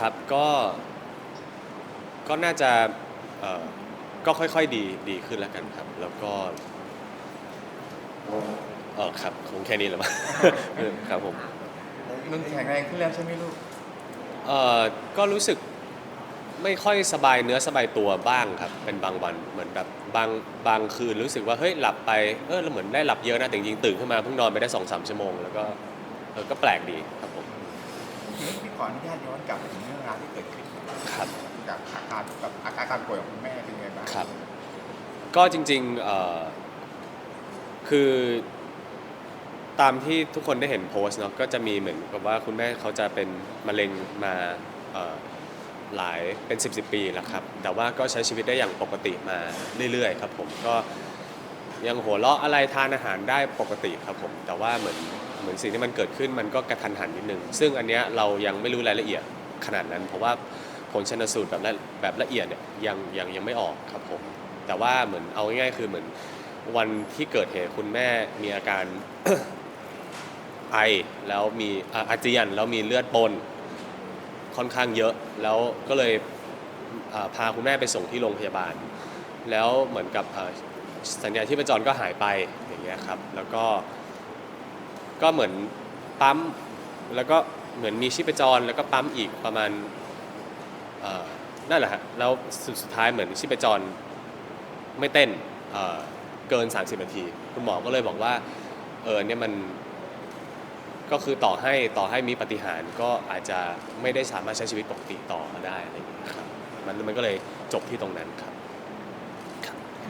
ครับก็ก็น่าจะเอ่อก็ค่อยๆดีดีขึ้นแล้วกันครับ แล้วก็เออครับคงแค่นี้แหละมั้ง ครับผมนุ่นแข็งแรงขึ้นแล้วใช่ไหมลูก เอ่อก็รู้สึกไม่ค่อยสบายเนื้อสบายตัวบ้างครับ เป็นบางวันเหมือนแบบบางบางคืนรู้สึกว่าเฮ้ยหลับไปเออเราเหมือนได้หลับเยอะนะแต่จริงๆตื่นขึ้นมาเพิ่งนอนไปได้สองสามชั่วโมงแล้วก็เออก็แปลกดีครับผม ทีนี้พี่ขออนุญาตย้อนกลับไปถึงเรื่องราวที่เกิดขึ้นครับกับอาการกับอาการการป่วยของคุณแม่เป็นยังไงบ้างครับ ก็จริงๆเอ่อคือตามที่ทุกคนได้เห็นโพสต์เนาะก็จะมีเหมือนกับว่าคุณแม่เขาจะเป็นมะเร็งมาเอ่อหลายเป็น 10บสปีแล้วครับ แต่ว่าก็ใช้ชีวิตได้อย่างปกติมาเรื่อยๆ ครับผมก็ ยังหัวเราะอะไรทานอาหารได้ปกติครับผมแต่ว่าเหมือนเหมือนสิ่งที่มันเกิดขึ้นมันก็กระทันหันนิดนึงซึ่งอันเนี้ยเรายังไม่รู้รายละเอียดขนาดนั้น เพราะว่าผลชนสูตรแบบละแบบละเอียดเนี่ยยังยังยังไม่ออกครับผมแต่ว่าเหมือนเอาง่ายๆคือเหมือนวันที่เกิดเหตุคุณแม่มีอาการ ไอแล้วมีอ่าอาเจียนแล้วมีเลือดปนค่อนข้างเยอะแล้วก็เลยอ่าพาคุณแม่ไปส่งที่โรงพยาบาล แล้วเหมือนกับอ่า สัญญาณที่ประจรก็หายไปอย่างเงี้ยครับ แล้วก็ก็เหมือนปั๊มแล้วก็เหมือนมีชีพจรแล้วก็ปั๊มอีกประมาณนั่นแหละฮะแล้วสุดสุดท้ายเหมือนชีพจรไม่เต้นเเกิน 30 นาที คุณหมอก็เลยบอกว่าเออเนี่ยมันก็คือต่อให้ต่อให้มีปฏิหารก็อาจจะไม่ได้สามารถใช้ชีวิตปกติต่อมาได้อะไรอย่างเงี้ยครับมันมันก็เลยจบที่ตรงนั้นครับ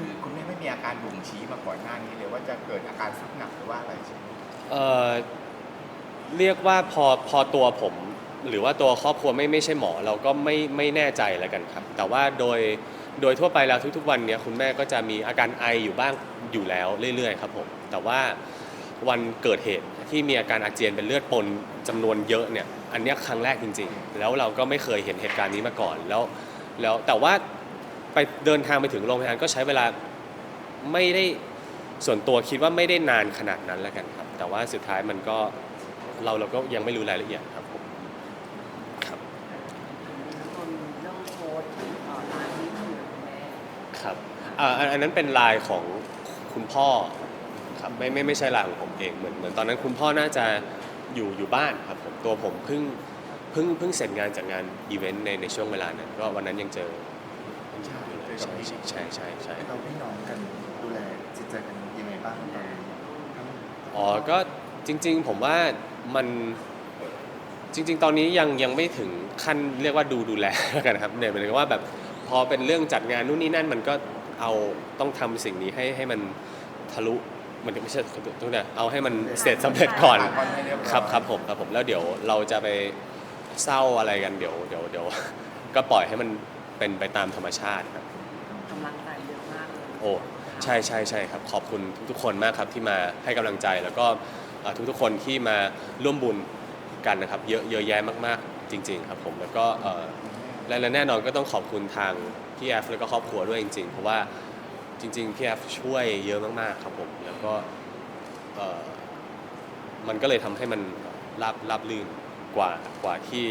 คือคุณแม่ไม่มีอาการบ่งชี้มาก่อนหน้านี้เลยว่าจะเกิดอาการสุดหนักหรือว่าอะไรใช่ไหมเอ่อเรียกว่าพอพอตัวผม หรือว่าตัวครอบครัวไม่ไม่ใช่หมอ เราก็ไม่ไม่แน่ใจแล้วกันครับ แต่ว่าโดยโดยทั่วไปแล้วทุกๆวันเนี้ยคุณแม่ก็จะมีอาการไออยู่บ้างอยู่แล้วเรื่อยๆครับผมแต่ว่าวันเกิดเหตุที่มีอาการอาเจียนเป็นเลือดปนจำนวนเยอะเนี่ยอันเนี้ยครั้งแรกจริง ๆ แล้วเราก็ไม่เคยเห็นเหตุการณ์นี้มาก่อนแล้วแล้วแต่ว่า ไปเดินทางไปถึงโรงพยาบาลก็ใช้เวลาไม่ได้ส่วนตัวคิดว่าไม่ได้นานขนาดนั้นแล้วกันครับ แต่ว่าสุดท้ายมันก็เราเราก็ยังไม่รู้รายละเอียดครับผมครับคนเรื่องโพสต์ที่ต่อไลน์ที่คุยกับอ่าอันนั้นเป็นลน์ของคุณพ่อครับไม่ไม่ไม่ใช่ลน์ของผมเองเหมือนเหมือนตอนนั้นคุณพ่อน่าจะอยู่อยู่บ้านครับผมตัวผมเพิ่งเพิ่งเพิ่งเสร็จงานจากงานอีเวนต์ในในช่วงเวลานั้นก็วันนั้นยังเจอ อยู่เลยใช่ใช่ใช่ใช่ใช่เราพี่น้องกันดูแลจิตใจกันยังไงบ้างตอนนี้ทั้งอ๋อก็จริง ๆ ผมว่ามันจริง ๆ ตอนนี้ยังยังไม่ถึงขั้นเรียกว่าดูดูแลแล้วกันครับเนี่ยหมายถึงว่าแบบพอเป็นเรื่องจัดงานนู่นนี่นั่นมันก็เอาต้องทำสิ่งนี้ให้ให้มันทะลุมันไม่ใช่ทุกเนี่ยเอาให้มันเสร็จสำเร็จก่อนผ่านวันให้เรียบร้อยครับครับผมครับผมแล้วเดี๋ยวเราจะไปเศร้าอะไรกันเดี๋ยวเดี๋ยวเดี๋ยวก็ปล่อยให้มัน เป็นไปตามธรรมชาติครับ กำลังใจเยอะมากเลยโอ้ใช่ใช่ใช่ครับ ขอบคุณทุกๆคนมากครับที่มาให้กำลังใจแล้วก็เอ่อทุกๆคนที่มาร่วมบุญกันนะครับ เยอะเยอะแยะมากๆ จริง ๆ ครับผมแล้วก็เอ่อและและแน่นอนก็ต้องขอบคุณทางพี่แอฟแล้วก็ครอบครัวด้วยจริงๆ เพราะว่าจริงๆพี่แอฟช่วยเยอะมากๆครับผมแล้วก็เอ่อมันก็เลยทำให้มันราบราบลื่นกว่ากว่าที่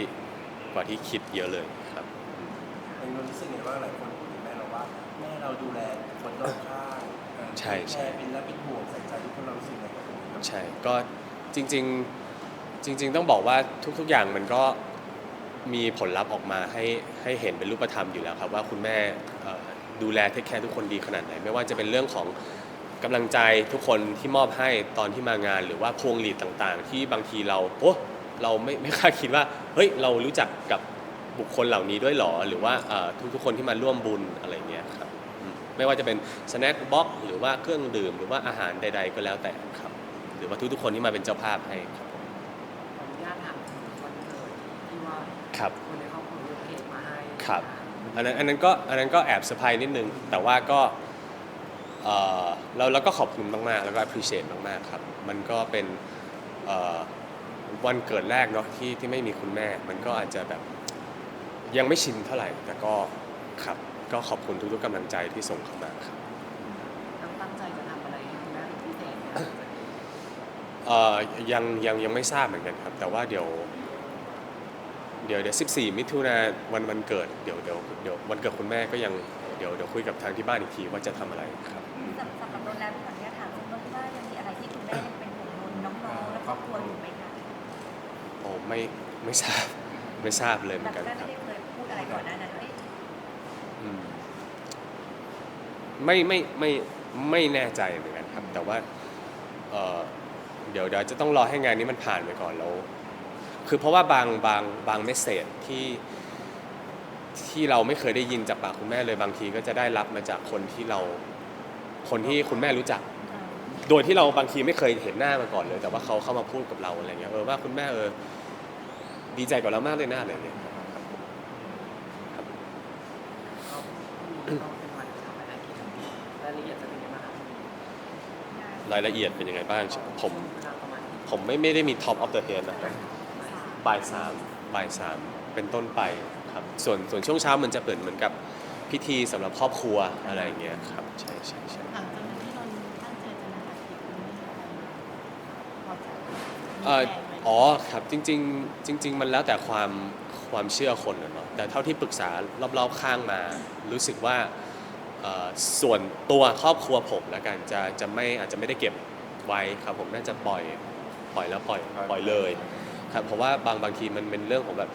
กว่าที่คิดเยอะเลยครับเองรู้ สึกไงว่าหลายคนพูดถึงแม่เราว่าแม่เราดูแลคนรอบข้างใช่ใช่ แม่เป็นและเป็นห่วงใส่ใจทุกคนเรารู้สึกไงกับตรงนี้ครับใช่ก็จริงๆจริง ๆ ต้องบอกว่าทุกๆอย่างมันก็มีผลลัพธ์ออกมาให้ให้เห็นเป็นรูปธรรมอยู่แล้วครับ ว่าคุณแม่เอ่อดูแลเทคแคร์ทุกคนดีขนาดไหน ไม่ว่าจะเป็นเรื่องของกำลังใจทุกคนที่มอบให้ตอนที่มางาน หรือว่าพวงหลีดต่างๆ ที่บางทีเราโอ้เราไม่ไม่คาดคิดว่าเฮ้ยเรารู้จักกับ บุคคลเหล่านี้ด้วยเหรอ หรือว่าเอ่อทุกๆคนที่มาร่วมบุญอะไรเงี้ยครับอืมไม่ว่าจะเป็นสแน็คบ็อกหรือว่าเครื่องดื่ม หรือว่าอาหารใด ๆ ก็แล้วแต่ครับ หรือว่าทุกๆคนที่มาเป็นเจ้าภาพให้ครับผมขออนุญาตถามถึงวันเกิดที่ว่าครับคนในครอบครัวยกเค้กมาให้ครับอันนั้นอันนั้นก็อันนั้นก็แอบเซอร์ไพรส์นิดนึง แต่ว่าก็เอ่อเราเราก็ขอบคุณมากๆ แล้วก็ appreciate มากๆครับ มันก็เป็นเอ่อวันเกิดแรกเนาะที่ที่ไม่มีคุณแม่ มันก็อาจจะแบบ ยังไม่ชินเท่าไหร่ แต่ก็ครับก็ขอบคุณทุกๆกำลังใจที่ส่งเข้ามาครับตั้งตั้งใจจะทำอะไรให้คุณแม่เป็นพิเศษไหมเอ่อยังยังยังไม่ทราบเหมือนกันครับ แต่ว่าเดี๋ยว เดี๋ยวเดี๋ยว14 มิถุนาวันวันเกิดเดี๋ยวเดี๋ยวเดี๋ยววันเกิดคุณแม่ก็ยังเดี๋ยวเดี๋ยวคุยกับทางที่บ้านอีกทีว่าจะทำอะไรครับ สำสำหรับโรงแรมขออนุญาตถามคุณนกว่ายังมีอะไรที่คุณแม่ยังเป็นห่วงน้องๆและครอบครัวอยู่ไหมคะโอ้ไม่ไม่ทราบไม่ทราบเลยเหมืแบอบนกันแม่คไม่รับ ได้ ก่อนหน้านั้นว่าเอ๊ะอืมไม่ไม่ไม่ไม่แน่ใจเหมือนกันครับ แต่ว่าเอ่อเดี๋ยวเดี๋ยวจะต้องรอให้งานนี้มันผ่านไปก่อนแล้ว คือเพราะว่าบางบางบางเมสเซจที่ที่เราไม่เคยได้ยินจากปากคุณแม่เลยบางทีก็จะได้รับมาจากคนที่เราคนที่คุณแม่รู้จักเอ่อโดยที่เราบางทีไม่เคยเห็นหน้ามาก่อนเลย แต่ว่าเขาเข้ามาพูดกับเราอะไรเงี้ยเออว่าคุณแม่เออดีใจกับเรามากเลยนะอะไรเงี้ย พรุ่งนี้ก็เป็นวันชาปนกิจรายละเอียดจะเป็นยังไงบ้างครับรายละเอียดเป็นยังไงบ้าง ผมเวลาประมาณผมไม่ไม่ได้มี top of the head นะครับบ่ายสามบ่ายสามเป็นต้นไปครับ ส่วนส่วนช่วงเช้ามันจะเปิดเหมือนกับพิธีสำหรับครอบครัวอะไรอย่างเงี้ยครับ ใช่ใช่ใช่ หลังจากนั้นที่เราตั้งใจจะนัดอาทิตย์นี้อะไรพอจะเอ่อมีแผนไหมอ๋อครับจริงๆจริง ๆ มันแล้วแต่ความ ความเชื่อคนอะเนาะแต่เท่าที่ปรึกษารอบๆข้างมา รู้สึกว่าเอ่อส่วนตัวครอบครัวผมแล้วกันจะจะไม่อาจจะไม่ได้เก็บไว้ครับผมน่าจะปล่อยปล่อยแล้วปล่อยปล่อยเลยครับเพราะว่าบางบางทีมันเป็นเรื่องของแบบ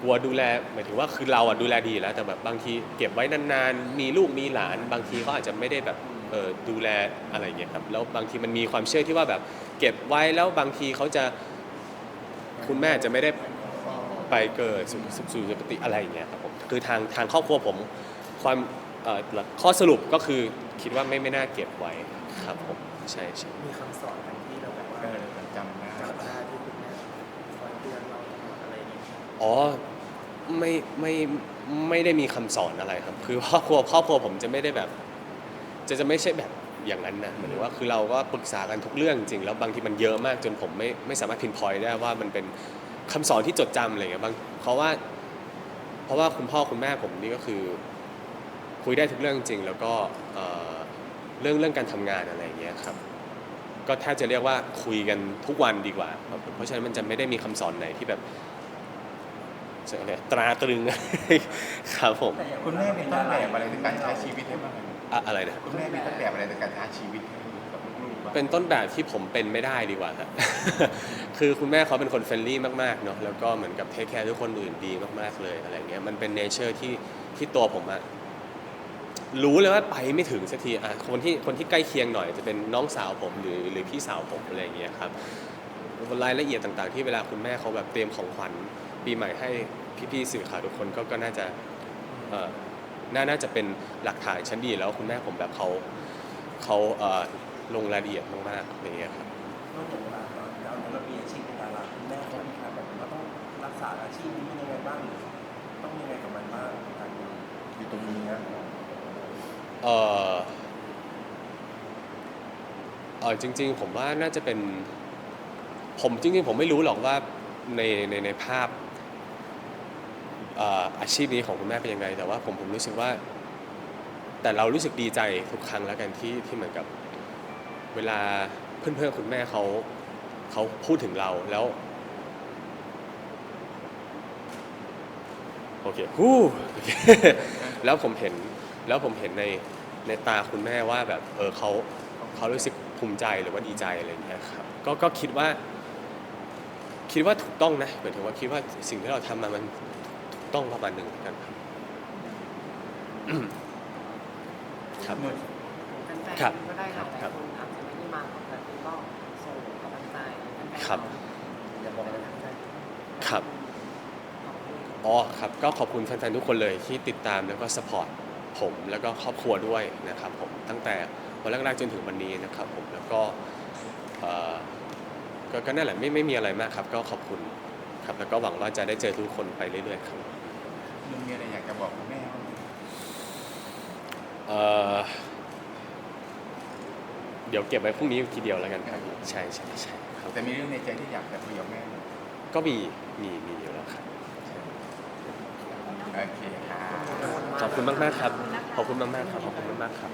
กลัวดูแลหมายถึงว่าคือเราอะดูแลดีแล้ว แต่แบบบางทีเก็บไว้นานๆ มีลูกมีหลาน บางทีเขาอาจจะไม่ได้แบบเออดูแลอะไรอย่างเงี้ยครับแล้วบางทีมันมีความเชื่อที่ว่าแบบเก็บไว้แล้วบางทีเขาจะคุณแม่จะไม่ได้ ไปเกิดสุสุสุสุปฏิอะไรอย่างเงี้ยครับผมคือทางทางครอบครัวผมความเอ่อข้อสรุปก็คือคิดว่าไม่ไม่น่าเก็บไว้ครับผมใช่ใช่มีคำสอนกันที่เราแบบว่าเออจำได้จำได้ที่คุณแม่คอยเตือนเราตลอดอะไรอย่างเงี้ยอ๋อไม่ไม่ไม่ได้มีคำสอนอะไรครับ คือครอบครัวครอบครัวผมจะไม่ได้แบบ จะจะไม่ใช่แบบอย่างนั้นนะหมายถึงว่าคือเราก็ปรึกษากันทุกเรื่องจริงแล้วบางทีมันเยอะมากจนผมไม่ไม่สามารถพินพอยได้ว่ามันเป็น คำสอนที่จดจำอะไรเงี้ยบางเพราะว่าเพราะว่าคุณพ่อคุณแม่ผมนี่ก็คือ คุยได้ทุกเรื่องจริง แล้วก็เอ่อเรื่องเรื่องการทำงานอะไรอย่างเงี้ยครับ ก็แทบจะเรียกว่าคุยกันทุกวันดีกว่าครับเพราะฉะนั้นมันจะไม่ได้มีคำสอนไหนที่แบบจะอะไรตราตรึง ครับผมแต่อย่างคุณแม่มีต้นแบบอะไรในการใช้ชีวิตให้บ้างอะอะไรนะ คุณแม่มีต้นแบบอะไรในการใช้ชีวิตให้กับลูกๆบ้าง เป็นต้นแบบที่ผมเป็นไม่ได้ดีกว่าครับคือคุณแม่เขาเป็นคนเฟรนลี่มากๆเนาะแล้วก็เหมือนกับเทคแคร์ทุกคนอื่นดีมากๆเลยอะไรเงี้ยมันเป็นเนเจอร์ที่ที่ตัวผมอะรู้เลยว่าไปไม่ถึงสักทีอะคนที่คนที่ใกล้เคียงหน่อยจะเป็นน้องสาวผมหรือหรือพี่สาวผมอะไรเงี้ยครับรายละเอียดต่างๆ ที่เวลาคุณแม่เขาแบบเตรียมของขวัญปีใหม่ให้พี่ๆสื่อข่าวทุกคนก็ก็น่าจะเออน่าน่าจะเป็นหลักฐานชั้นดีแล้วคุณแม่ผมแบบเขาเขาเออ ลงรายละเอียดมากๆอะไรเงี้ยครับนอกจากว่าเราเรามีอาชีพเป็นดาราคุณแม่เขามีการแบบว่าต้องรักษาอาชีพนี้ยังไงบ้างหรือต้องยังไงกับมันบ้างการอยู่ตรงนี้นะเออเออจริง ๆ ผมว่าน่าจะเป็น ผมจริง ๆ ผมไม่รู้หรอกว่าในในในภาพเอ่ออาชีพนี้ของคุณแม่เป็นยังไง แต่ว่าผมผมรู้สึกว่า แต่เรารู้สึกดีใจทุกครั้งแล้วกันที่ที่เหมือนกับ เวลาเพื่อนๆคุณแม่เขาเขาพูดถึงเราแล้วโอเคฮู้โอเคแล้วผมเห็นแล้วผมเห็นในในตาคุณแม่ว่าแบบเออเขาเขารู้สึกภูมิใจหรือว่าดีใจอะไรอย่างเงี้ยครับก็ก็คิดว่า คิดว่าถูกต้องนะหมายถึงว่าคิดว่าสิ่งที่เราทำมามันถูกต้องประมาณหนึ่งเหมือนกันครับอืมครับแฟนครับๆก็ได้หลายครับ ครับ อย่าบอกอะไรนะครับขอบคุณอ๋อครับ ก็ขอบคุณแฟนๆทุกคนเลยที่ติดตามแล้วก็สปอร์ตผมแล้วก็ครอบครัวด้วยนะครับผมตั้งแต่วันแรกๆจนถึงวันนี้นะครับผมแล้วก็เอ่อก็ก็นั่นแหละไม่ไม่มีอะไรมากครับ ก็ขอบคุณครับแล้วก็หวังว่าจะได้เจอทุกคนไปเรื่อยๆครับลุงมีอะไรอยากจะบอกคุณแม่บ้างไหม เอ่อ เดี๋ยวเก็บไว้พรุ่งนี้ทีเดียวแล้วกันครับใช่ใช่ใช่ครับแต่มีเรื่องในใจที่อยากจะคุยกับแม่ไหมก็มีมีมีอยู่แล้วครับโอเคค่ะขอบคุณมากๆครับ ขอบคุณมากๆครับขอบคุณมากๆครับ